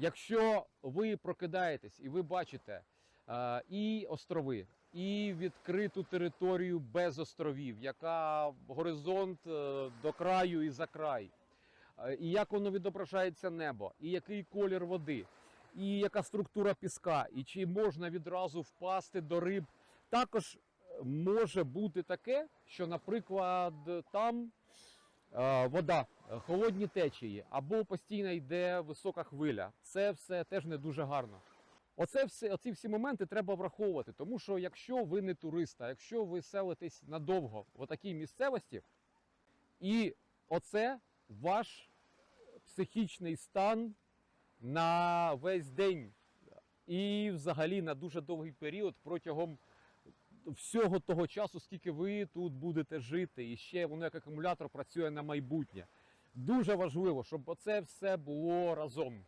Якщо ви прокидаєтесь і ви бачите е, і острови, і відкриту територію без островів, яка горизонт е, до краю і за край, е, і як воно відображається небо, і який колір води, і яка структура піска, і чи можна відразу впасти до риб, також може бути таке, що, наприклад, там Е, вода, холодні течії або постійно йде висока хвиля. Це все теж не дуже гарно. Оце все, оці всі моменти треба враховувати, тому що якщо ви не турист, а якщо ви селитесь надовго в такій місцевості, і оце ваш психічний стан на весь день і взагалі на дуже довгий період протягом всього того часу, скільки ви тут будете жити, і ще воно як акумулятор працює на майбутнє. Дуже важливо, щоб оце все було разом.